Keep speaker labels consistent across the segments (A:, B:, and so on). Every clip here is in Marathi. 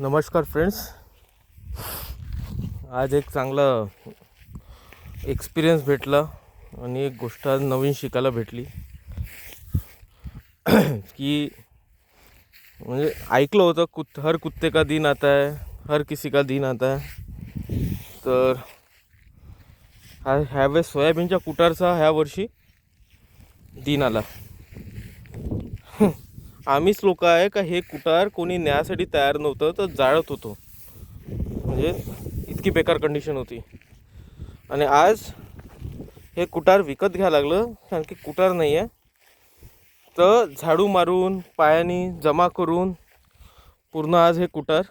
A: नमस्कार फ्रेंड्स. आज एक चांगला एक्सपिरियन्स भेटला आणि एक गोष्ट आज नवीन शिकायला भेटली. की म्हणजे ऐकलं होतं कुत हर कुत्ते का दिन आता है हर किसी का दिन आता है. तर हा ह्यावेळेस सोयाबीनच्या कुटारचा ह्या वर्षी दिन आला. आम्हीच लोक आहे का हे कुटार कोणी न्यायासाठी तयार नव्हतं तर जाळत होतो. म्हणजे इतकी बेकार कंडिशन होती. आणि आज हे कुटार विकत घ्यायला लागलं कारण की कुटार नाही आहे तर झाडू मारून पायानी जमा करून पूर्ण आज हे कुटार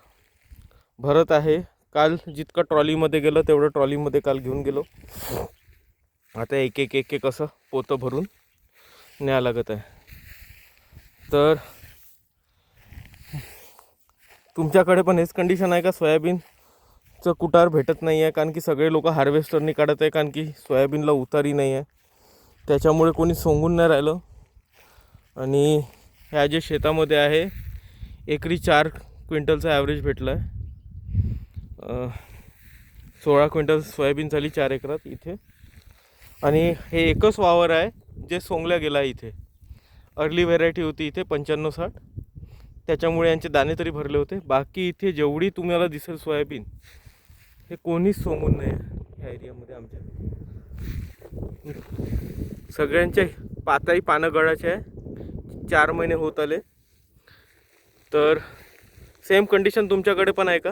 A: भरत आहे. काल जितकं ट्रॉलीमध्ये गेलं तेवढं ट्रॉलीमध्ये काल घेऊन गेलो. आता एक एक एक एक असं पोतं भरून न्याय लागत आहे. तर तुमच्याकडे पण हेच कंडिशन आहे का? सोयाबीनचं कुटार भेटत नाही आहे कारण की सगळे लोक हार्वेस्टरनी काढत आहे कारण की सोयाबीनला उतारी नाही आहे त्याच्यामुळे कोणी सोंगून नाही राहिलं. आणि ह्या जे शेतामध्ये आहे एकरी चार क्विंटलचा ॲव्हरेज भेटला आहे सोळा क्विंटल सोयाबीन झाली चार एकरात इथे. आणि हे एकच वावर आहे जे सोंगल्या गेला आहे इथे. अर्ली व्हेरायटी होती इथे पंच्याण्णव साठ. त्याच्यामुळे यांचे दाणे तरी भरले होते. बाकी इथे जेवढी तुम्हाला दिसेल सोयाबीन हे कोणीच सोंगून नाही आहे ह्या एरियामध्ये आमच्या. सगळ्यांचे पाताही पानं गळाचे आहे. चार महिने होत आले. तर सेम कंडिशन तुमच्याकडे पण आहे का?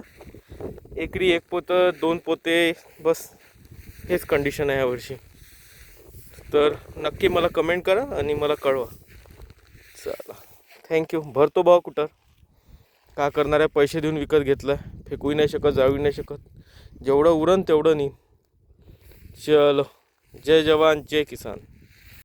A: एकरी एक पोतं दोन पोते बस हेच कंडिशन आहे यावर्षी. तर नक्की मला कमेंट करा आणि मला कळवा. चला. थँक्यू भरतो भाव कुठं? का करणार आहे पैसे देऊन विकत घेतलं? आहे फेकूही नाही शकत जाऊही नाही शकत. जेवढं उरण तेवढं नाही चलो. जय जवान जय किसान.